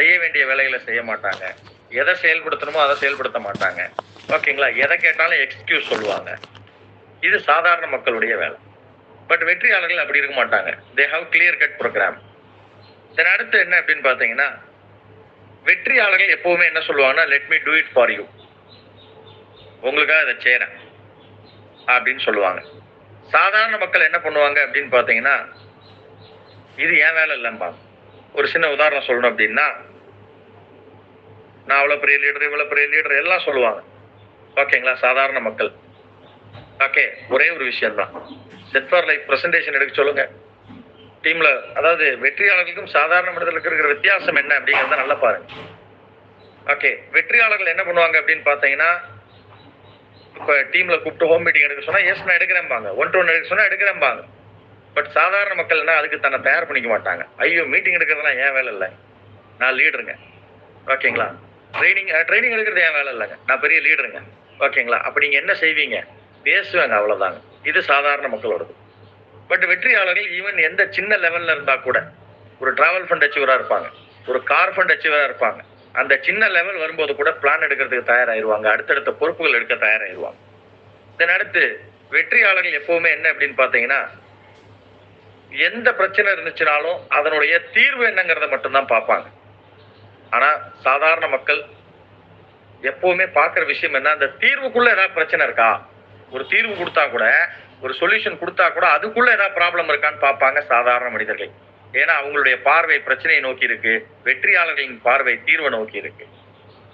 செய்ய வேண்டிய வேலைகளை செய்ய மாட்டாங்க. எதை செயல்படுத்தணுமோ அதை செயல்படுத்த மாட்டாங்க. ஓகேங்களா? எதை கேட்டாலும் எக்ஸ்கியூஸ் சொல்லுவாங்க. இது சாதாரண மக்களுடைய வேலை. பட் வெற்றியாளர்கள் அப்படி இருக்க மாட்டாங்க. They have clear cut program then அடுத்து என்ன அப்படின்னு பார்த்தீங்கன்னா வெற்றியாளர்கள் எப்பவுமே என்ன சொல்லுவாங்கன்னா let me do it for you உங்களுக்காக இதை செய்கிறேன் அப்படின்னு சொல்லுவாங்க. சாதாரண மக்கள் என்ன பண்ணுவாங்க அப்படின்னு பார்த்தீங்கன்னா இது ஏன் வேலை இல்லைம்பாங்க. ஒரு சின்ன உதாரணம் சொல்லணும் அப்படின்னா நான் அவ்வளோ பெரிய லீடர் இவ்வளோ பெரிய லீடர் எல்லாம் சொல்லுவாங்க. ஓகேங்களா? சாதாரண மக்கள். ஓகே ஒரே ஒரு விஷயம் தான் செட் ஃபார் லைஃப் ப்ரெசன்டேஷன் எடுக்க சொல்லுங்க. டீம்ல அதாவது வெற்றியாளர்களுக்கும் சாதாரண மனிதர்களுக்கு இருக்கிற வித்தியாசம் என்ன அப்படிங்கிறத நல்லா பாருங்க. ஓகே வெற்றியாளர்கள் என்ன பண்ணுவாங்க அப்படின்னு பார்த்தீங்கன்னா இப்போ டீம்ல கூப்பிட்டு ஹோம் மீட்டிங் எடுக்க சொன்னா எஸ் நான் எடுக்கிறேன்பாங்க. ஒன் டு ஒன் எடுக்க சொன்னா எடுக்கிறேன்பாங்க. பட் சாதாரண மக்கள்னா அதுக்கு தன்னை தயார் பண்ணிக்க மாட்டாங்க. ஐயோ மீட்டிங் எடுக்கிறதுலாம் ஏன் வேலை இல்லை. நான் லீடருங்க ஓகேங்களா? ட்ரைனிங் ட்ரைனிங் எடுக்கிறது என் வேலை இல்லைங்க. நான் பெரிய லீடருங்க ஓகேங்களா? அப்போ நீங்கள் என்ன செய்வீங்க? பேசுவாங்க அவ்வளோதாங்க இது சாதாரண மக்களோடது. பட் வெற்றியாளர்கள் ஈவன் எந்த சின்ன லெவலில் இருந்தால் கூட ஒரு ட்ராவல் ஃபண்ட் அச்சீவராக இருப்பாங்க. ஒரு கார் ஃபண்ட் அச்சீவராக இருப்பாங்க. அந்த சின்ன லெவல் வரும்போது கூட பிளான் எடுக்கிறதுக்கு தயாராயிருவாங்க. அடுத்தடுத்த பொறுப்புகள் எடுக்க தயாராயிருவாங்க. இதன் அடுத்து வெற்றியாளர்கள் எப்போவுமே என்ன அப்படின்னு பார்த்தீங்கன்னா எந்த பிரச்சனை இருந்துச்சுனாலும் அதனுடைய தீர்வு என்னங்கிறத மட்டும்தான் பார்ப்பாங்க. ஆனா சாதாரண மக்கள் எப்பவுமே பார்க்குற விஷயம் என்ன அந்த தீர்வுக்குள்ள ஏதாவது பிரச்சனை இருக்கா? ஒரு தீர்வு கொடுத்தா கூட ஒரு சொல்யூஷன் கொடுத்தா கூட அதுக்குள்ள ஏதாவது ப்ராப்ளம் இருக்கான்னு பார்ப்பாங்க சாதாரண மனிதர்கள். ஏன்னா அவங்களுடைய பார்வை பிரச்சனையை நோக்கி இருக்கு வெற்றியாளர்களின் பார்வை தீர்வை நோக்கி இருக்கு.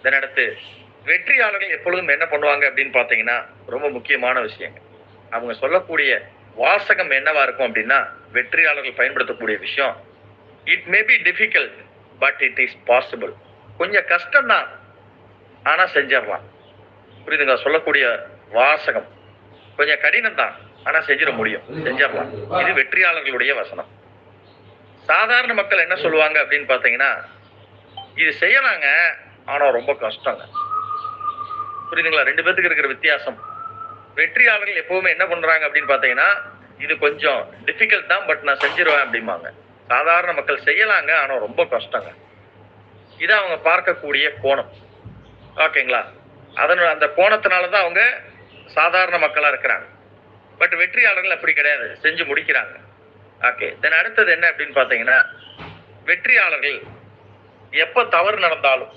இதனடுத்து வெற்றியாளர்கள் எப்பொழுதும் என்ன பண்ணுவாங்க அப்படின்னு பார்த்தீங்கன்னா ரொம்ப முக்கியமான விஷயங்க. அவங்க சொல்லக்கூடிய வாசகம் என்னவா இருக்கும் அப்படின்னா வெற்றியாளர்கள் பயன்படுத்தக்கூடிய விஷயம் it may be difficult but it is possible கொஞ்சம் கஷ்டம்தான். ஆனால் செஞ்சிடலாம். புரியுதுங்க சொல்லக்கூடிய வாசகம். கொஞ்சம் கடினம் தான் ஆனால் செஞ்சிட முடியும். செஞ்சிடலாம். இது வெற்றியாளர்களுடைய வசனம். சாதாரண மக்கள் என்ன சொல்லுவாங்க அப்படின்னு பார்த்தீங்கன்னா இது செய்யலாங்க ஆனால் ரொம்ப கஷ்டங்க. புரியுதுங்களா? ரெண்டு பேத்துக்கு இருக்கிற வித்தியாசம். வெற்றியாளர்கள் எப்பவுமே என்ன பண்றாங்க அப்படின்னு பார்த்தீங்கன்னா இது கொஞ்சம் டிஃபிகல்ட் தான் பட் நான் செஞ்சிருவேன் அப்படிம்பாங்க. சாதாரண மக்கள் செய்யலாங்க ஆனால் ரொம்ப கஷ்டங்க. இது அவங்க பார்க்கக்கூடிய கோணம். ஓகேங்களா? அதனோட அந்த கோணத்தினால தான் அவங்க சாதாரண மக்களாக இருக்கிறாங்க. பட் வெற்றியாளர்கள் அப்படி கிடையாது. செஞ்சு முடிக்கிறாங்க. ஓகே. தென் அடுத்தது என்ன அப்படின்னு பார்த்தீங்கன்னா வெற்றியாளர்கள் எப்போ தவறு நடந்தாலும்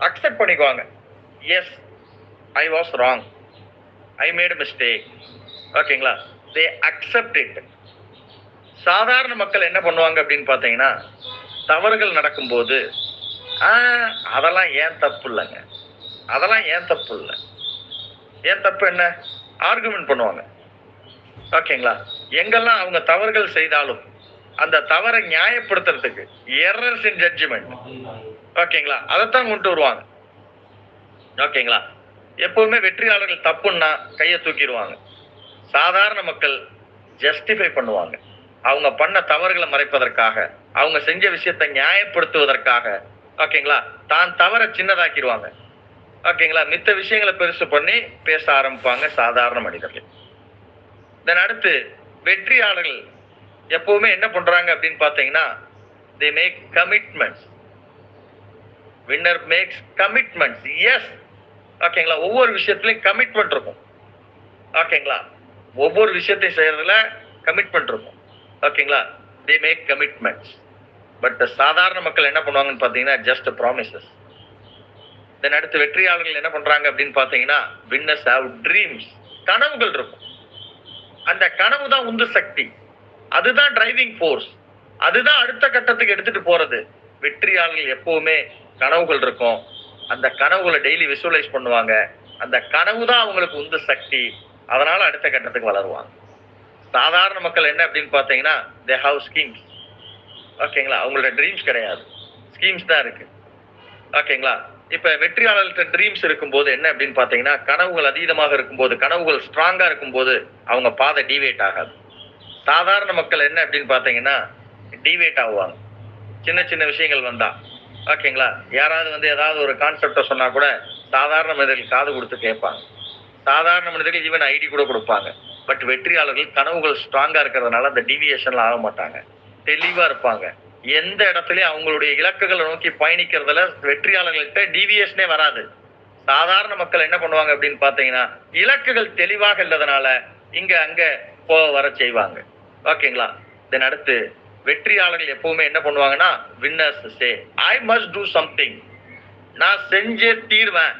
அக்செப்ட் பண்ணிக்குவாங்க. Yes I was wrong I made mistake ஓகேங்களா? தே அக்செப்ட் இட் சாதாரண மக்கள் என்ன பண்ணுவாங்க அப்படின்னு பார்த்தீங்கன்னா தவறுகள் நடக்கும்போது ஆ அதெல்லாம் ஏன் தப்பு இல்லைங்க அதெல்லாம் ஏன் தப்பு இல்லை ஏன் தப்பு என்ன? ஆர்குமெண்ட் பண்ணுவாங்க. ஓகேங்களா? எங்கெல்லாம் அவங்க தவறுகள் செய்தாலும் அந்த தவறை நியாயப்படுத்துறதுக்கு எரர்ஸ் இன் ஜட்ஜ்மெண்ட் ஓகேங்களா? அதைத்தான் கொண்டு வருவாங்க. ஓகேங்களா? எப்பவுமே வெற்றியாளர்கள் தப்புன்னா கையை தூக்கிடுவாங்க. சாதாரண மக்கள் ஜஸ்டிஃபை பண்ணுவாங்க. அவங்க பண்ண தவறுகளை மறைப்பதற்காக அவங்க செஞ்ச விஷயத்தை நியாயப்படுத்துவதற்காக ஓகேங்களா தான் தவற சின்னதாக்கிடுவாங்க. ஓகேங்களா மித்த விஷயங்களை பெருசு பண்ணி பேச ஆரம்பிப்பாங்க சாதாரண மனிதர்கள். தென் அடுத்து வெற்றியாளர்கள் எப்பவுமே என்ன பண்றாங்க அப்படின்னு பார்த்தீங்கன்னா they make commitments winner makes commitments yes ஓகேங்களா ஒவ்வொரு விஷயத்துலையும் கமிட்மெண்ட் இருக்கும். ஓகேங்களா ஒவ்வொரு விஷயத்தையும் செய்யறதுல கமிட்மெண்ட் இருக்கும். ஓகேங்களா? தே மேக் கமிட்மெண்ட்ஸ் பட் சாதாரண மக்கள் என்ன பண்ணுவாங்கன்னு பார்த்தீங்கன்னா ஜஸ்ட் ப்ராமிசஸ் தென் அடுத்து வெற்றியாளர்கள் என்ன பண்றாங்க அப்படின்னு பார்த்தீங்கன்னா வின்னஸ் ஹாவ் ட்ரீம்ஸ் கனவுகள் இருக்கும். அந்த கனவு தான் உந்து சக்தி. அதுதான் டிரைவிங் ஃபோர்ஸ் அதுதான் அடுத்த கட்டத்துக்கு எடுத்துட்டு போறது. வெற்றியாளர்கள் எப்பவுமே கனவுகள் இருக்கும். அந்த கனவுகளை டெய்லி விசுவலைஸ் பண்ணுவாங்க. அந்த கனவு தான் அவங்களுக்கு உந்து சக்தி. அதனால அடுத்த கட்டத்துக்கு வளருவாங்க. சாதாரண மக்கள் என்ன அப்படின்னு பார்த்தீங்கன்னா தே ஹாவ் ஸ்கீம்ஸ் ஓகேங்களா அவங்களோட ட்ரீம்ஸ் கிடையாது. ஸ்கீம்ஸ் தான் இருக்கு. ஓகேங்களா இப்ப வெற்றியாளர்கிட்ட ட்ரீம்ஸ் இருக்கும்போது என்ன அப்படின்னு பார்த்தீங்கன்னா கனவுகள் அதீதமாக இருக்கும்போது கனவுகள் ஸ்ட்ராங்கா இருக்கும்போது அவங்க பாதை டிவேட் ஆகாது. சாதாரண மக்கள் என்ன அப்படின்னு பார்த்தீங்கன்னா டிவேட் ஆகுவாங்க. சின்ன சின்ன விஷயங்கள் வந்தா. ஓகேங்களா யாராவது வந்து ஏதாவது ஒரு கான்செப்டை சொன்னா கூட சாதாரண மனிதர்கள் காது கொடுத்து கேட்பாங்க. சாதாரண மனிதர்கள் ஈவன் ஐடி கூட கொடுப்பாங்க. பட் வெற்றியாளர்கள் கனவுகள் ஸ்ட்ராங்கா இருக்கிறதுனால அந்த டிவியேஷன்ல ஆக மாட்டாங்க. தெளிவா இருப்பாங்க. எந்த இடத்துலயும் அவங்களுடைய இலக்குகளை நோக்கி பயணிக்கிறதுல வெற்றியாளர்கள்ட்ட டிவியேஷனே வராது. சாதாரண மக்கள் என்ன பண்ணுவாங்க அப்படின்னு பாத்தீங்கன்னா இலக்குகள் தெளிவாக இல்லாதனால இங்க அங்க போக வர செய்வாங்க. ஓகேங்களா தென் அடுத்து வெற்றியாளர்கள் எப்பவுமே என்ன பண்ணுவாங்கன்னா winners say I must do something நான் செஞ்சே தீர்வேன்.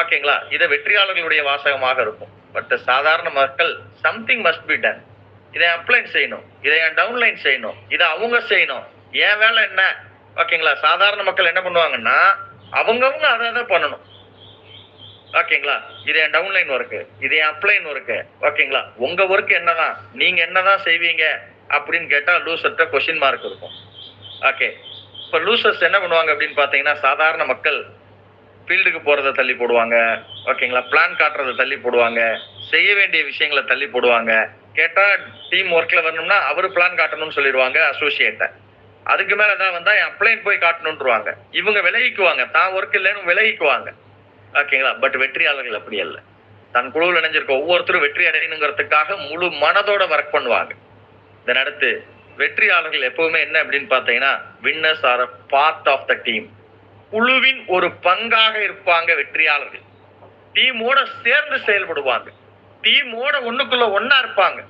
ஓகேங்களா இது வெற்றியாளர்களுடைய வாசகமாக இருக்கும். பட் சாதாரண மக்கள் சம்திங் மஸ்ட் பி டன் இதை அப்ளைன் செய்யணும். இதை என் டவுன்லைன் செய்யணும்? இதை அவங்க செய்யணும். என் வேலை என்ன? ஓகேங்களா? சாதாரண மக்கள் என்ன பண்ணுவாங்கன்னா அவங்கவுங்க அதை அதை பண்ணணும். ஓகேங்களா? இது என் டவுன்லைன் ஒர்க்கு இது என் அப்ளைன் ஒர்க்கு ஓகேங்களா? உங்க ஒர்க் என்னதான்? நீங்க என்னதான் செய்வீங்க? அப்படின்னு கேட்டா லூசர்ட்ட கொஸ்டின் மார்க் இருக்கும். ஓகே இப்போ லூசர்ஸ் என்ன பண்ணுவாங்க அப்படின்னு பார்த்தீங்கன்னா சாதாரண மக்கள் ஃபீல்டுக்கு போகிறத தள்ளி போடுவாங்க. ஓகேங்களா? பிளான் காட்டுறதை தள்ளி போடுவாங்க. செய்ய வேண்டிய விஷயங்களை தள்ளி போடுவாங்க. கேட்டால் டீம் ஒர்க்கில் வரணும்னா அவர் பிளான் காட்டணும்னு சொல்லிடுவாங்க அசோசியேட்டை அதுக்கு மேலே தான் வந்தால் என் அப்ளைன் போய் காட்டணுன்றவாங்க இவங்க விலகிக்குவாங்க. தான் ஒர்க் இல்லைன்னு விலகிக்குவாங்க. ஓகேங்களா? பட் வெற்றியாளர்கள் அப்படி அல்ல. தன் குழுவில் இணைஞ்சிருக்க ஒவ்வொருத்தரும் வெற்றி அடையணுங்கிறதுக்காக முழு மனதோட ஒர்க் பண்ணுவாங்க. இதன் அடுத்து வெற்றியாளர்கள் எப்பவுமே என்ன அப்படின்னு பார்த்தீங்கன்னா winners are part of the team குழுவின் ஒரு பங்காக இருப்பாங்க வெற்றியாளர்கள். டீமோட சேர்ந்து செயல்படுவாங்க. டீமோட ஒண்ணுக்குள்ள ஒன்னா இருப்பாங்க.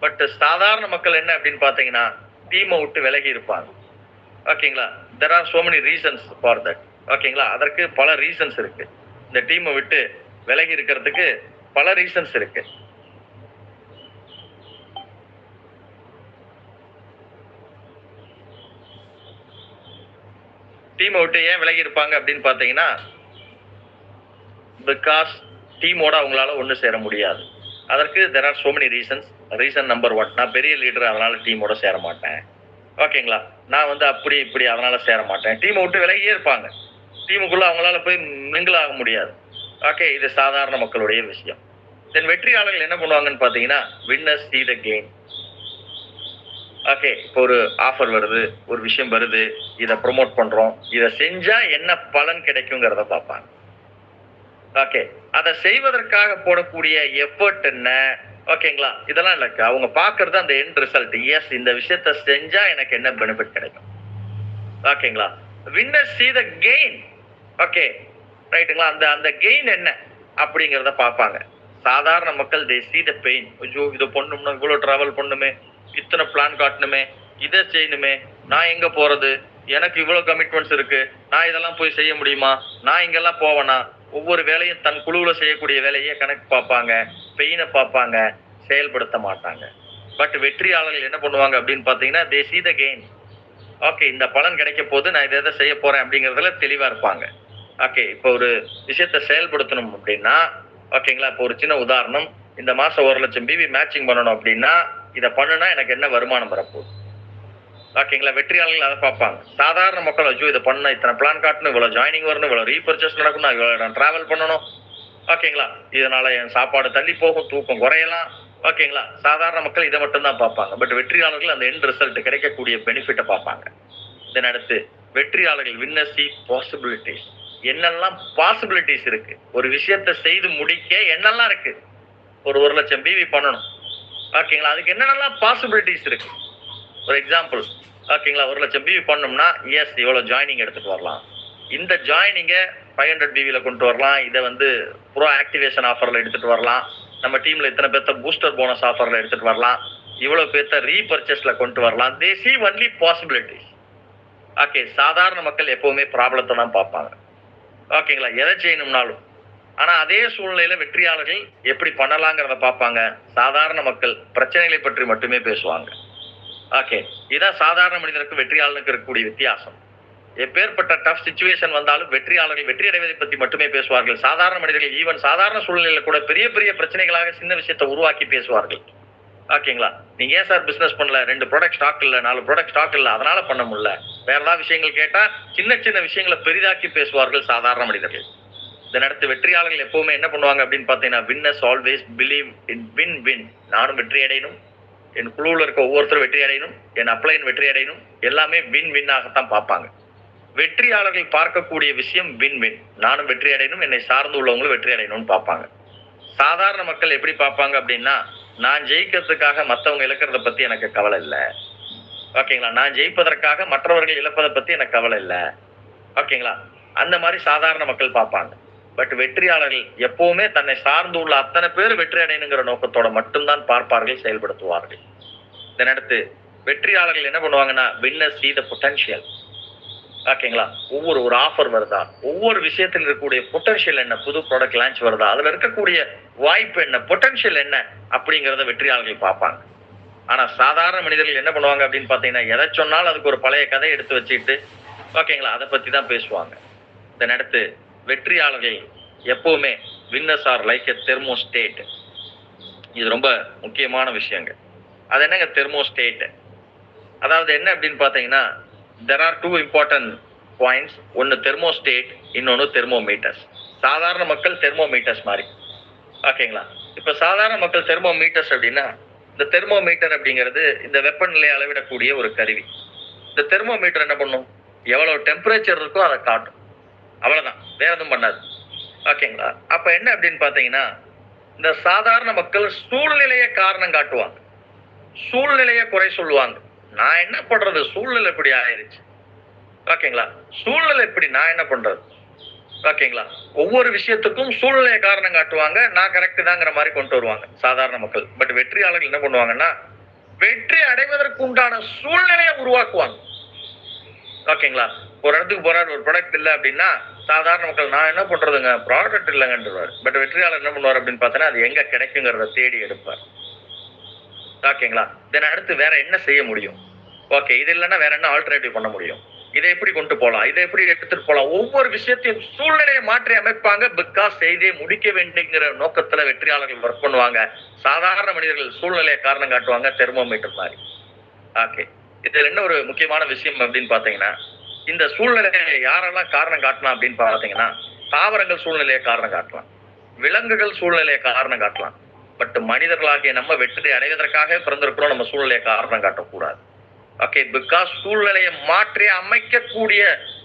பட் சாதாரண மக்கள் என்ன அப்படின்னு பார்த்தீங்கன்னா டீமை விட்டு விலகி இருப்பாங்க. ஓகேங்களா? There are so many reasons for that ஓகேங்களா? அதற்கு பல ரீசன்ஸ் இருக்கு. இந்த டீமை விட்டு விலகி இருக்கிறதுக்கு பல ரீசன்ஸ் இருக்கு. டீமை விட்டு ஏன் விலகி இருப்பாங்க அப்படின்னு பார்த்தீங்கன்னா பிகாஸ் டீமோட அவங்களால ஒன்று சேர முடியாது. அதற்கு there are so many reasons reason number one நான் பெரிய லீடர் அதனால டீமோட சேர மாட்டேன். ஓகேங்களா நான் வந்து அப்படி இப்படி அதனால சேர மாட்டேன். டீமை விட்டு விலகியே இருப்பாங்க. டீமுக்குள்ள அவங்களால போய் மிங்கிள் ஆக முடியாது. ஓகே இது சாதாரண மக்களுடைய விஷயம். தென் வெற்றியாளர்கள் என்ன பண்ணுவாங்கன்னு பார்த்தீங்கன்னா winners see the game okay இப்போ ஒரு ஆஃபர் வருது ஒரு விஷயம் வருது இதை ப்ரொமோட் பண்றோம். இதை செஞ்சா என்ன பலன் கிடைக்குங்கிறத பார்ப்பாங்க. ஓகே அதை செய்வதற்காக போடக்கூடிய எஃபர்ட் என்ன? ஓகேங்களா இதெல்லாம் இல்லைக்கு அவங்க பார்க்கறது அந்த எண்ட் ரிசல்ட் எஸ் இந்த விஷயத்த செஞ்சா எனக்கு என்ன பெனிஃபிட் கிடைக்கும்? ஓகேங்களா winner see the gain okay ரைட்டுங்களா அந்த அந்த கெயின் என்ன? அப்படிங்கிறத பார்ப்பாங்க. சாதாரண மக்கள் தே சி த பெயின் ஐயோ இதை பண்ணணும்னா இவ்வளோ ட்ராவல் பண்ணுமே. இத்தனை பிளான் காட்டணுமே இதை செய்யணுமே நான் எங்க போறது? எனக்கு இவ்வளவு கமிட்மெண்ட்ஸ் இருக்கு. நான் இதெல்லாம் போய் செய்ய முடியுமா? நான் இங்கெல்லாம் போவேனா? ஒவ்வொரு வேலையும் தன் குழுவில் செய்யக்கூடிய வேலையே கணக்கு பார்ப்பாங்க பெயினை பார்ப்பாங்க செயல்படுத்த மாட்டாங்க. பட் வெற்றியாளர்கள் என்ன பண்ணுவாங்க அப்படின்னு பார்த்தீங்கன்னா they see the gain okay இந்த பலன் கிடைக்க போது நான் இதை எதை செய்ய போறேன் அப்படிங்கிறதுல தெளிவாக இருப்பாங்க. ஓகே இப்போ ஒரு விஷயத்த செயல்படுத்தணும் அப்படின்னா ஓகேங்களா இப்போ ஒரு சின்ன உதாரணம். இந்த மாதம் ஒரு லட்சம் பிவி மேட்சிங் பண்ணணும் அப்படின்னா இதை பண்ணுனா எனக்கு என்ன வருமானம் வரப்போகுது? ஓகேங்களா? வெற்றியாளர்கள் அதை பார்ப்பாங்க. சாதாரண மக்கள் ஐயோ இதை பண்ண இத்தனை பிளான் காட்டணும் இவ்வளோ ஜாயினிங் வரணும் இவ்வளோ ரீபர்ச்சேஸ் நடக்கணும் இவ்வளோ நான் ட்ராவல் பண்ணணும். ஓகேங்களா? இதனால என் சாப்பாடு தள்ளி போகும் தூக்கம் குறையலாம். ஓகேங்களா? சாதாரண மக்கள் இதை மட்டும் தான் பார்ப்பாங்க. பட் வெற்றியாளர்கள் அந்த எண்ட் ரிசல்ட் கிடைக்கக்கூடிய பெனிஃபிட்டை பார்ப்பாங்க. இதன் அடுத்து வெற்றியாளர்கள் வின்னசி பாசிபிலிட்டிஸ் என்னெல்லாம் பாசிபிலிட்டிஸ் இருக்கு? ஒரு விஷயத்தை செய்து முடிக்க என்னெல்லாம் இருக்கு? ஒரு ஒரு லட்சம் பிவி பண்ணணும். ஓகேங்களா அதுக்கு என்னென்னலாம் பாசிபிலிட்டிஸ் இருக்கு? ஒரு எக்ஸாம்பிள் ஓகேங்களா ஒரு லட்சம் பிவி பண்ணோம்னா எஸ் இவ்வளோ ஜாயினிங் எடுத்துகிட்டு வரலாம். இந்த ஜாயினிங்கை ஃபைவ் ஹண்ட்ரட் பிவியில் கொண்டு வரலாம். இதை வந்து ப்ரோ ஆக்டிவேஷன் ஆஃபரில் எடுத்துகிட்டு வரலாம். நம்ம டீமில் இத்தனை பேர்த்த பூஸ்டர் போனஸ் ஆஃபரில் எடுத்துகிட்டு வரலாம். இவ்வளோ பேர்த்த ரீபர்ச்சேஸில் கொண்டு வரலாம். They see only possibilities okay சாதாரண மக்கள் எப்போவுமே ப்ராப்ளத்தை தான் பார்ப்பாங்க. ஓகேங்களா எதை செய்யணும்னாலும் ஆனா அதே சூழ்நிலையில வெற்றியாளர்கள் எப்படி பண்ணலாங்கிறத பார்ப்பாங்க. சாதாரண மக்கள் பிரச்சனைகளை பற்றி மட்டுமே பேசுவாங்க. ஓகே. இதான் சாதாரண மனிதனுக்கு வெற்றியாளனுக்கு இருக்கக்கூடிய வித்தியாசம். எப்பேற்பட்ட டஃப் சுச்சுவேஷன் வந்தாலும் வெற்றியாளர்கள் வெற்றி அடைவதை பற்றி மட்டுமே பேசுவார்கள். சாதாரண மனிதர்கள் ஈவன் சாதாரண சூழ்நிலையில கூட பெரிய பெரிய பிரச்சனைகளாக சின்ன விஷயத்தை உருவாக்கி பேசுவார்கள். ஓகேங்களா? நீங்க ஏன் சார் பிசினஸ் பண்ணல? ரெண்டு ப்ராடக்ட் ஸ்டாக் இல்ல நாலு ப்ராடக்ட் ஸ்டாக் இல்ல அதனால பண்ண முடியல. வேற ஏதாவது விஷயங்கள் கேட்டா சின்ன சின்ன விஷயங்களை பெரிதாக்கி பேசுவார்கள் சாதாரண மனிதர்கள். இந்த அடுத்து வெற்றியாளர்கள் எப்பவுமே என்ன பண்ணுவாங்க அப்படின்னு பார்த்தீங்கன்னா winners always believe in win win நானும் வெற்றி அடையணும். என் குழுவில் இருக்க ஒவ்வொருத்தரும் வெற்றி அடையணும். என் அப்ளைன் வெற்றி அடையணும். எல்லாமே வின் வின்னாகத்தான் பார்ப்பாங்க. வெற்றியாளர்கள் பார்க்கக்கூடிய விஷயம் வின் வின் நானும் வெற்றி அடையணும். என்னை சார்ந்து உள்ளவங்களும் வெற்றி அடையணும்னு பார்ப்பாங்க. சாதாரண மக்கள் எப்படி பார்ப்பாங்க அப்படின்னா நான் ஜெயிக்கிறதுக்காக மற்றவங்க இழக்கிறத பற்றி எனக்கு கவலை இல்லை. ஓகேங்களா? நான் ஜெயிப்பதற்காக மற்றவர்கள் இழப்பதை பற்றி எனக்கு கவலை இல்லை. ஓகேங்களா? அந்த மாதிரி சாதாரண மக்கள் பார்ப்பாங்க. பட் வெற்றியாளர்கள் எப்பவுமே தன்னை சார்ந்து உள்ள அத்தனை பேர் வெற்றி அடையணுங்கிற நோக்கத்தோட மட்டும்தான் பார்ப்பார்கள் செயல்படுத்துவார்கள். இதனடுத்து வெற்றியாளர்கள் என்ன பண்ணுவாங்கன்னா வின்னர் see த பொட்டன்ஷியல் ஓகேங்களா? ஒவ்வொரு ஒரு ஆஃபர் வருதா? ஒவ்வொரு விஷயத்தில் இருக்கக்கூடிய பொட்டன்ஷியல் என்ன? புது ப்ராடக்ட் லான்ச் வருதா? அதுல இருக்கக்கூடிய வாய்ப்பு என்ன? பொட்டன்ஷியல் என்ன? அப்படிங்கிறத வெற்றியாளர்கள் பார்ப்பாங்க. ஆனா சாதாரண மனிதர்கள் என்ன பண்ணுவாங்க அப்படின்னு பாத்தீங்கன்னா எதை சொன்னாலும் அதுக்கு ஒரு பழைய கதை எடுத்து வச்சுக்கிட்டு ஓகேங்களா? அதை பத்தி தான் பேசுவாங்க இதனடுத்து வெற்றியாளர்கள் எப்பவுமே winners are like a thermostat இது ரொம்ப முக்கியமான விஷயங்க அது என்னங்க தெர்மோஸ்டேட் அதாவது என்ன அப்படின்னு பார்த்தீங்கன்னா there are two important points ஒன்று தெர்மோஸ்டேட் இன்னொன்று தெர்மோமீட்டர்ஸ் சாதாரண மக்கள் தெர்மோமீட்டர்ஸ் மாதிரி. ஓகேங்களா இப்போ சாதாரண மக்கள் தெர்மோமீட்டர்ஸ் அப்படின்னா இந்த தெர்மோமீட்டர் அப்படிங்கிறது இந்த வெப்பநிலையை அளவிடக்கூடிய ஒரு கருவி. இந்த தெர்மோமீட்டர் என்ன பண்ணும்? எவ்வளோ டெம்பரேச்சர் இருக்கோ அதை காட்டும். அவ்வளோதான் வேற எதுவும் பண்ணாது. ஓகேங்களா அப்போ என்ன அப்படின்னு பார்த்தீங்கன்னா இந்த சாதாரண மக்கள் சூழ்நிலையை காரணம் காட்டுவாங்க. சூழ்நிலையை குறை சொல்லுவாங்க. நான் என்ன பண்றது? சூழ்நிலை இப்படி ஆயிருச்சு. ஓகேங்களா சூழ்நிலை இப்படி நான் என்ன பண்றது? ஓகேங்களா ஒவ்வொரு விஷயத்துக்கும் சூழ்நிலையை காரணம் காட்டுவாங்க. நான் கரெக்டு தாங்கிற மாதிரி கொண்டு வருவாங்க சாதாரண மக்கள். பட் வெற்றியாளர்கள் என்ன பண்ணுவாங்கன்னா வெற்றி அடைவதற்கு உண்டான சூழ்நிலையை உருவாக்குவாங்க. ஓகேங்களா ஒரு இடத்துக்கு போறாரு ஒரு ப்ராடக்ட் இல்லை அப்படின்னா சாதாரண மக்கள் நான் என்ன பண்றதுங்க? ப்ராடக்ட் இல்லைங்கன்றார் பட் வெற்றியாளர் என்ன பண்ணுவார் அப்படின்னு பார்த்தோன்னா அது எங்க கிடைக்குங்கிறத தேடி எடுப்பார். ஓகேங்களா? தென் அடுத்து வேற என்ன செய்ய முடியும்? ஓகே இது இல்லைன்னா வேற என்ன ஆல்டர்னேட்டிவ் பண்ண முடியும்? இதை எப்படி கொண்டு போகலாம்? இதை எப்படி எடுத்துட்டு போகலாம்? ஒவ்வொரு விஷயத்தையும் சூழ்நிலையை மாற்றி அமைப்பாங்க. பிகாஸ் செய்தியை முடிக்க வேண்டுங்கிற நோக்கத்துல வெற்றியாளர்கள் ஒர்க் பண்ணுவாங்க. சாதாரண மனிதர்கள் சூழ்நிலையை காரணம் காட்டுவாங்க. தெர்மோமீட்டர் மாதிரி. ஓகே. இதுல என்ன ஒரு முக்கியமான விஷயம் அப்படின்னு பாத்தீங்கன்னா இந்த சூழ்நிலையை யாரெல்லாம் காரணம் காட்டலாம் அப்படின்னு பார்த்தீங்கன்னா தாவரங்கள் சூழ்நிலையை காரணம் காட்டலாம். விலங்குகள் சூழ்நிலையை காரணம் காட்டலாம். பட் மனிதர்களாகிய நம்ம வெற்றி அடைவதற்காக பிறந்திருக்கிறோம் நம்ம சூழ்நிலையை காரணம் காட்டக்கூடாது. ஓகே பிகாஸ் சூழ்நிலையை மாற்றி அமைக்கக்கூடிய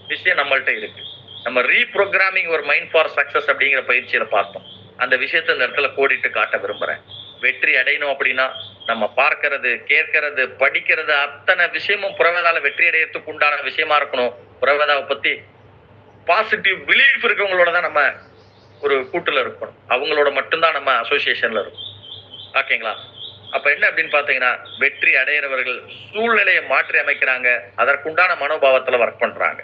விஷயம் நம்மள்ட்ட இருக்கு. நம்ம ரீப்ரோக்ராமிங் ஒரு மைண்ட் ஃபார் சக்சஸ் அப்படிங்கிற பயிற்சியில பார்த்தோம். அந்த விஷயத்த இந்த இடத்துல கோடிட்டு காட்ட விரும்புறேன். வெற்றி அடையணும் அப்படின்னா நம்ம பார்க்கறது கேட்கறது படிக்கிறது அத்தனை விஷயமும் புறவேதால வெற்றி அடையறதுக்கு உண்டான விஷயமா இருக்கணும். புறவேதாவை பத்தி பாசிட்டிவ் பிலீஃப் இருக்கவங்களோட தான் நம்ம ஒரு கூட்டுல இருக்கணும். அவங்களோட மட்டும்தான் நம்ம அசோசியேஷன்ல இருக்கும் ஓகேங்களா? அப்ப என்ன அப்படின்னு பாத்தீங்கன்னா வெற்றி அடையிறவர்கள் சூழ்நிலையை மாற்றி அமைக்கிறாங்க. அதற்குண்டான மனோபாவத்துல ஒர்க் பண்றாங்க.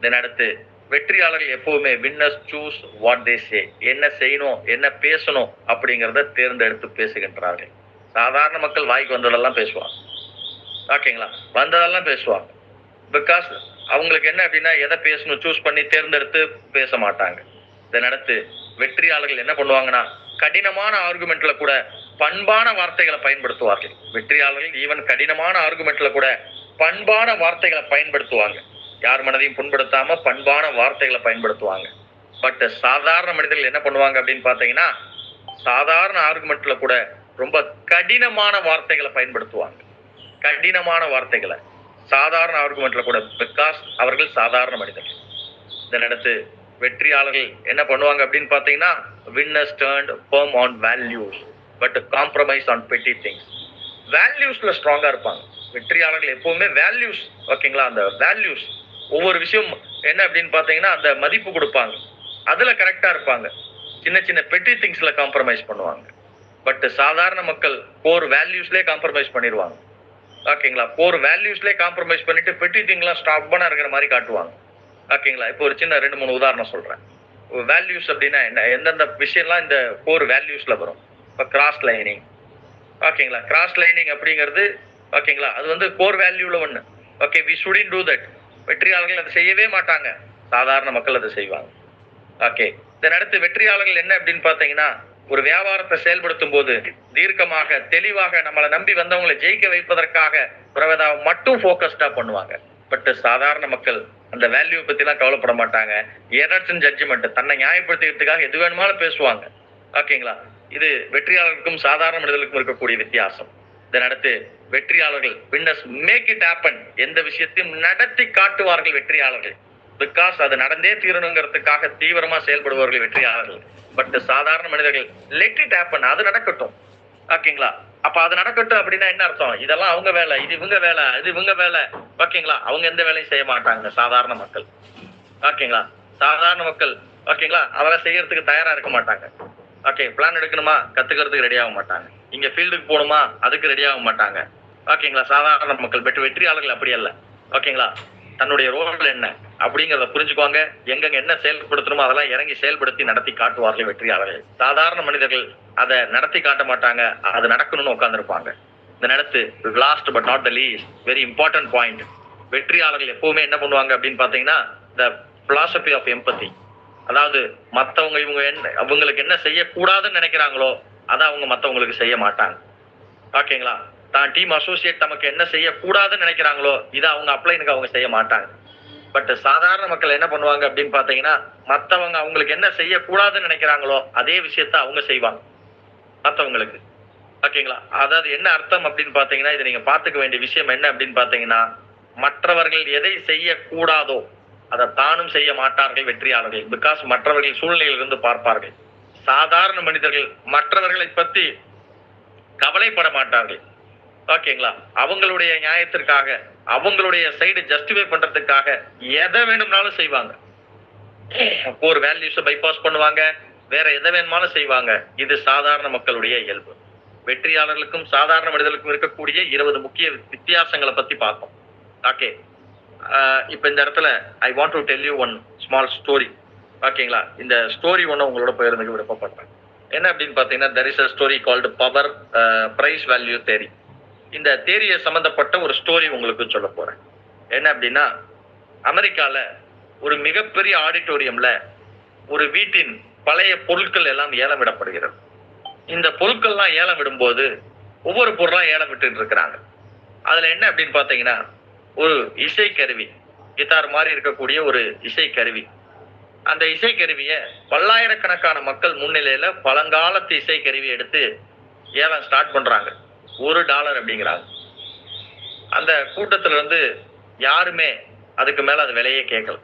தென் அடுத்து வெற்றியாளர்கள் எப்பவுமே winners choose what they say என்ன செய்யணும் என்ன பேசணும் அப்படிங்கிறத தேர்ந்தெடுத்து பேசுகின்றார்கள். சாதாரண மக்கள் வாய்க்கு வந்ததெல்லாம் பேசுவாங்க. ஓகேங்களா? வந்ததெல்லாம் பேசுவாங்க. பிகாஸ் அவங்களுக்கு என்ன அப்படின்னா எதை பேசணும் சூஸ் பண்ணி தேர்ந்தெடுத்து பேச மாட்டாங்க. இதை அடுத்து வெற்றியாளர்கள் என்ன பண்ணுவாங்கன்னா கடினமான ஆர்குமெண்ட்ல கூட பண்பான வார்த்தைகளை பயன்படுத்துவார்கள். வெற்றியாளர்கள் ஈவன் கடினமான ஆர்குமெண்ட்ல கூட பண்பான வார்த்தைகளை பயன்படுத்துவாங்க. யார் மனதையும் புண்படுத்தாம பண்பான வார்த்தைகளை பயன்படுத்துவாங்க. பட் சாதாரண மனிதர்கள் என்ன பண்ணுவாங்க அப்படின்னு பாத்தீங்கன்னா சாதாரண ஆர்குமெண்ட்ல கூட ரொம்ப கடினமான வார்த்தைகளை பயன்படுத்துவாங்க. கடினமான வார்த்தைகளை. சாதாரண ஆர்குமெண்ட்ல கூட பிகாஸ் அவர்கள் சாதாரண மனிதர்கள். இதன் வெற்றியாளர்கள் என்ன பண்ணுவாங்க அப்படின்னு பார்த்தீங்கன்னா winners stand firm on values but compromise on petty things வேல்யூஸ்ல ஸ்ட்ராங்கா இருப்பாங்க. வெற்றியாளர்கள் எப்பவுமே வேல்யூஸ் ஓகேங்களா அந்த வேல்யூஸ் ஒவ்வொரு விஷயம் என்ன அப்படின்னு பார்த்தீங்கன்னா அந்த மதிப்பு கொடுப்பாங்க. அதுல கரெக்டா இருப்பாங்க. சின்ன சின்ன பெட்டி திங்ஸ்ல காம்ப்ரமைஸ் பண்ணுவாங்க. பட் சாதாரண மக்கள் கோர் வேல்யூஸ்லேயே காம்ப்ரமைஸ் பண்ணிடுவாங்க. ஓகேங்களா கோர் வேல்யூஸ்லேயே காம்ப்ரமைஸ் பண்ணிட்டு பெட்டி திங்லாம் பண்ண இருக்கிற மாதிரி காட்டுவாங்க. ஓகேங்களா இப்போ ஒரு சின்ன ரெண்டு மூணு உதாரணம் சொல்கிறேன் வேல்யூஸ் அப்படின்னா என்ன? எந்தெந்த விஷயம்லாம் இந்த கோர் வேல்யூஸில் வரும்? இப்போ கிராஸ் லைனிங் ஓகேங்களா கிராஸ் லைனிங் அப்படிங்கிறது ஓகேங்களா அது வந்து கோர் வேல்யூவில் ஒன்று okay we shouldn't do that வெற்றியாளர்கள் அதை செய்யவே மாட்டாங்க. சாதாரண மக்கள் அதை செய்வாங்க. ஓகே இதன் அடுத்து வெற்றியாளர்கள் என்ன அப்படின்னு பார்த்தீங்கன்னா ஒரு வியாபாரத்தை செயல்படுத்தும் போது தீர்க்கமாக தெளிவாக நம்மளை நம்பி வந்தவங்களை ஜெயிக்க வைப்பதற்காக பிரவேதாவை மட்டும் ஃபோக்கஸ்டா பண்ணுவாங்க. பட் சாதாரண மக்கள் அந்த வேல்யூ பத்திலாம் கவலைப்பட மாட்டாங்க. எரர்ஸ் ஜட்ஜ்மெண்ட் தன்னை நியாயப்படுத்திக்கிறதுக்காக எது வேணுமாலும் பேசுவாங்க. ஓகேங்களா இது வெற்றியாளருக்கும் சாதாரண மனிதர்களுக்கும் இருக்கக்கூடிய வித்தியாசம். இதன் அடுத்து வெற்றியாளர்கள் வின்னர்ஸ் மேக் இட் ஹேப்பன் எந்த விஷயத்தையும் நடத்தி காட்டுவார்கள் வெற்றியாளர்கள். பிகாஸ் அது நடந்தே தீரணுங்கிறதுக்காக தீவிரமா செயல்படுபவர்கள் வெற்றியாளர்கள். பட் சாதாரண மனிதர்கள் லெட் இட் ஹேப்பன் அது நடக்கட்டும். ஓகேங்களா? அப்ப அது நடக்கட்டும் அப்படின்னா என்ன அர்த்தம்? இதெல்லாம் அவங்க வேலை இது இவங்க வேலை இது இவங்க வேலை. ஓகேங்களா? அவங்க எந்த வேலையும் செய்ய மாட்டாங்க சாதாரண மக்கள். ஓகேங்களா? சாதாரண மக்கள் ஓகேங்களா? அதெல்லாம் செய்யறதுக்கு தயாரா இருக்க மாட்டாங்க. ஓகே பிளான் எடுக்கணுமா? கத்துக்கிறதுக்கு ரெடி ஆக மாட்டாங்க. இங்க ஃபீல்டுக்கு போகணுமா? அதுக்கு ரெடி ஆக மாட்டாங்க. ஓகேங்களா? சாதாரண மக்கள் பெற்று வெற்றியாளர்கள் அப்படி அல்ல. ஓகேங்களா? தன்னுடைய ரோல் என்ன? அப்படிங்கறத புரிஞ்சுக்குவாங்க எங்கெங்க என்ன செயல்படுத்தணுமோ அதெல்லாம் இறங்கி செயல்படுத்தி நடத்தி காட்டுவார்கள் வெற்றியாளர்கள். சாதாரண மனிதர்கள் அதை நடத்தி காட்ட மாட்டாங்க அது நடக்கணும்னு உட்காந்துருப்பாங்க இந்த நடத்து last but not the least very important point வெற்றியாளர்கள் எப்பவுமே என்ன பண்ணுவாங்க அப்படின்னு பாத்தீங்கன்னா த பிலாசபி ஆஃப் எம்பத்தி அதாவது மற்றவங்க இவங்க என்ன அவங்களுக்கு என்ன செய்யக்கூடாதுன்னு நினைக்கிறாங்களோ அதை அவங்க மற்றவங்களுக்கு செய்ய மாட்டாங்க. ஓகேங்களா தான் டீம் அசோசியேட் நமக்கு என்ன செய்யக்கூடாதுன்னு நினைக்கிறாங்களோ இதை அவங்க அப்ளைனுக்கு அவங்க செய்ய மாட்டாங்க. பட் சாதாரண மக்கள் என்ன பண்ணுவாங்க அப்படின்னு பாத்தீங்கன்னா மத்தவங்க அவங்களுக்கு என்ன செய்யக்கூடாதுன்னு நினைக்கிறாங்களோ அதே விஷயத்த அவங்க செய்வாங்க. மத்தவங்களுக்கு. ஓகேங்களா? அதாவது என்ன அர்த்தம் அப்படின்னு பாத்தீங்கன்னா இதை நீங்க பாத்துக்க வேண்டிய விஷயம் என்ன அப்படின்னு பாத்தீங்கன்னா மற்றவர்கள் எதை செய்யக்கூடாதோ அதை தானும் செய்ய மாட்டார்கள் வெற்றியாளர்கள். பிகாஸ் மற்றவர்கள் சூழ்நிலையிலிருந்து பார்ப்பார்கள். சாதாரண மனிதர்கள் மற்றவர்களை பத்தி கவலைப்பட மாட்டார்கள். ஓகேங்களா? அவங்களுடைய நியாயத்திற்காக அவங்களுடைய சைடு ஜஸ்டிஃபை பண்றதுக்காக எதை வேணும்னாலும் செய்வாங்க. ஒரு வேல்யூஸை பைபாஸ் பண்ணுவாங்க. வேற எதை வேணுமாலும் செய்வாங்க. இது சாதாரண மக்களுடைய இயல்பு. வெற்றியாளர்களுக்கும் சாதாரண மனிதர்களுக்கும் இருக்கக்கூடிய இருபது முக்கிய வித்தியாசங்களை பத்தி பார்ப்போம். ஓகே இப்போ இந்த இடத்துல I want to tell you one small story ஓகேங்களா இந்த ஸ்டோரி ஒன்று உங்களோட பகிர்ந்துக்க விருப்பப்படுறேன். என்ன அப்படின்னு பார்த்தீங்கன்னா there is a story called power price value theory இந்த தேரியை சம்மந்தப்பட்ட ஒரு ஸ்டோரி உங்களுக்கு சொல்ல போறேன். என்ன அப்படின்னா அமெரிக்கால ஒரு மிகப்பெரிய ஆடிட்டோரியம்ல ஒரு வீட்டின் பழைய பொருட்கள் எல்லாம் ஏலம் விடப்படுகிறது. இந்த பொருட்கள்லாம் ஏலம் விடும்போது ஒவ்வொரு பொருளாக ஏலம் விட்டு இருக்கிறாங்க. அதுல என்ன அப்படின்னு பாத்தீங்கன்னா ஒரு இசை கருவி கிட்டார் மாதிரி இருக்கக்கூடிய ஒரு இசை கருவி அந்த இசை கருவிய பல்லாயிரக்கணக்கான மக்கள் முன்னிலையில பழங்காலத்து இசை கருவி எடுத்து ஏலம் ஸ்டார்ட் பண்றாங்க. ஒரு டாலர் அப்படிங்கிறாங்க. அந்த கூட்டத்தில் இருந்து யாருமே அதுக்கு மேலே அது விலையே கேட்கல.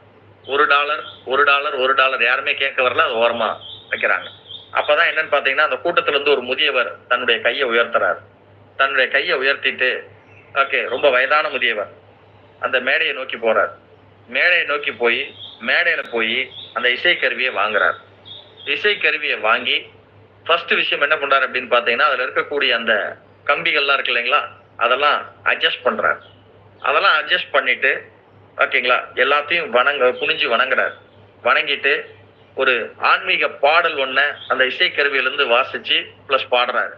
ஒரு டாலர் ஒரு டாலர் ஒரு டாலர் யாருமே கேட்க வரல அது ஓரமாக வைக்கிறாங்க. அப்போதான் என்னன்னு பார்த்தீங்கன்னா அந்த கூட்டத்தில் வந்து ஒரு முதியவர் தன்னுடைய கையை உயர்த்துறாரு. தன்னுடைய கையை உயர்த்திட்டு ஓகே ரொம்ப வயதான முதியவர் அந்த மேடையை நோக்கி போறார். மேடையை நோக்கி போய் மேடையில போய் அந்த இசைக்கருவியை வாங்குறார். இசைக்கருவியை வாங்கி ஃபர்ஸ்ட் விஷயம் என்ன பண்றாரு அப்படின்னு பார்த்தீங்கன்னா அதில் இருக்கக்கூடிய அந்த கம்பிகள்லாம் இருக்கு இல்லைங்களா? அதெல்லாம் அட்ஜஸ்ட் பண்ணுறாரு அதெல்லாம் அட்ஜஸ்ட் பண்ணிட்டு ஓகேங்களா? எல்லாத்தையும் வணங்க குனிஞ்சு வணங்குறாரு. வணங்கிட்டு ஒரு ஆன்மீக பாடல் ஒன்றை அந்த இசைக்கருவியிலேருந்து வாசிச்சு ப்ளஸ் பாடுறாரு.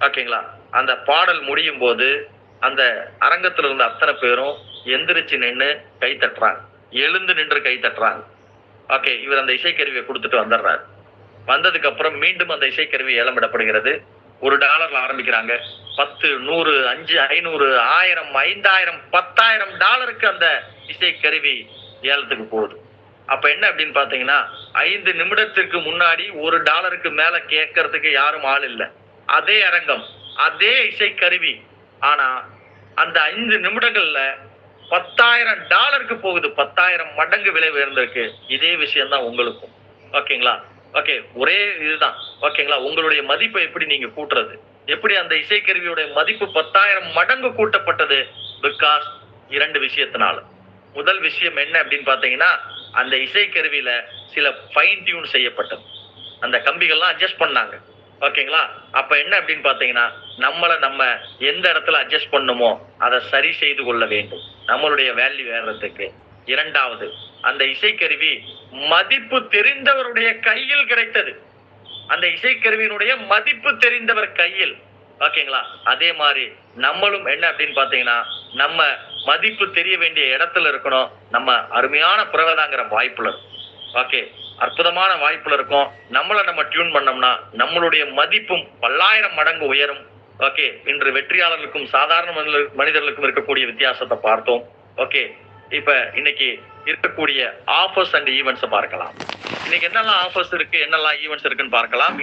ஓகேங்களா? அந்த பாடல் முடியும் போது அந்த அரங்கத்தில் இருந்த அத்தனை பேரும் எந்திரிச்சு நின்று கை தட்டுறாங்க. எழுந்து நின்று கை தட்டுறாங்க. ஓகே இவர் அந்த இசைக்கருவியை கொடுத்துட்டு வந்துடுறாரு. வந்ததுக்கு அப்புறம் மீண்டும் அந்த இசைக்கருவி ஏலமிடப்படுகிறது. ஒரு டாலர்ல ஆரம்பிக்கிறாங்க. பத்து நூறு அஞ்சு ஐநூறு ஆயிரம் ஐந்தாயிரம் பத்தாயிரம் டாலருக்கு அந்த இசைக்கருவி ஏலத்துக்கு போகுது. அப்ப என்ன அப்படின்னு பாத்தீங்கன்னா ஐந்து நிமிடத்திற்கு முன்னாடி ஒரு டாலருக்கு மேல கேட்கறதுக்கு யாரும் ஆள் இல்லை. அதே அரங்கம் அதே இசைக்கருவி ஆனா அந்த ஐந்து நிமிடங்கள்ல பத்தாயிரம் டாலருக்கு போகுது. பத்தாயிரம் மடங்கு விலை உயர்ந்திருக்கு. இதே விஷயம் தான் உங்களுக்கும். ஓகேங்களா? ஓகே ஒரே இதுதான். ஓகேங்களா உங்களுடைய மதிப்பை எப்படி நீங்க கூட்டுறது? எப்படி அந்த இசைக்கருவியுடைய மதிப்பு பத்தாயிரம் மடங்கு கூட்டப்பட்டது? பிகாஸ் இரண்டு விஷயத்தினால. முதல் விஷயம் என்ன அப்படின்னு பாத்தீங்கன்னா அந்த இசைக்கருவியில சில ஃபைன் டியூன் செய்யப்பட்டது. அந்த கம்பிகள்லாம் அட்ஜஸ்ட் பண்ணாங்க. ஓகேங்களா அப்ப என்ன அப்படின்னு பாத்தீங்கன்னா நம்மளை நம்ம எந்த இடத்துல அட்ஜஸ்ட் பண்ணுமோ அதை சரி செய்து கொள்ள வேண்டும். நம்மளுடைய வேல்யூ ஏறதுக்கு. இரண்டாவது அந்த இசைக்கருவி மதிப்பு தெரிந்தவருடைய கையில் கிடைத்தது. அந்த இசைக்கருவியினுடைய மதிப்பு தெரிந்தவர் கையில். ஓகேங்களா? அதே மாதிரி நம்மளும் என்ன அப்படின்னு பாத்தீங்கன்னா நம்ம மதிப்பு தெரிய வேண்டிய இடத்துல இருக்கணும். நம்ம அருமையான புறவதாங்கிற வாய்ப்புல இருக்கும் ஓகே? அற்புதமான வாய்ப்புல இருக்கும். நம்மளை நம்ம டியூன் பண்ணோம்னா நம்மளுடைய மதிப்பும் பல்லாயிரம் மடங்கு உயரும். ஓகே? இன்று வெற்றியாளர்களுக்கும் சாதாரண மனிதர்களுக்கும் இருக்கக்கூடிய வித்தியாசத்தை பார்த்தோம். ஓகே? இப்ப இன்னைக்கு இருக்கக்கூடிய ஆஃபர்ஸ் அண்ட் ஈவெண்ட்ஸ் பார்க்கலாம். இன்னைக்கு என்னெல்லாம் ஆஃபர்ஸ் இருக்கு என்னெல்லாம் ஈவெண்ட்ஸ் இருக்குன்னு பார்க்கலாம்.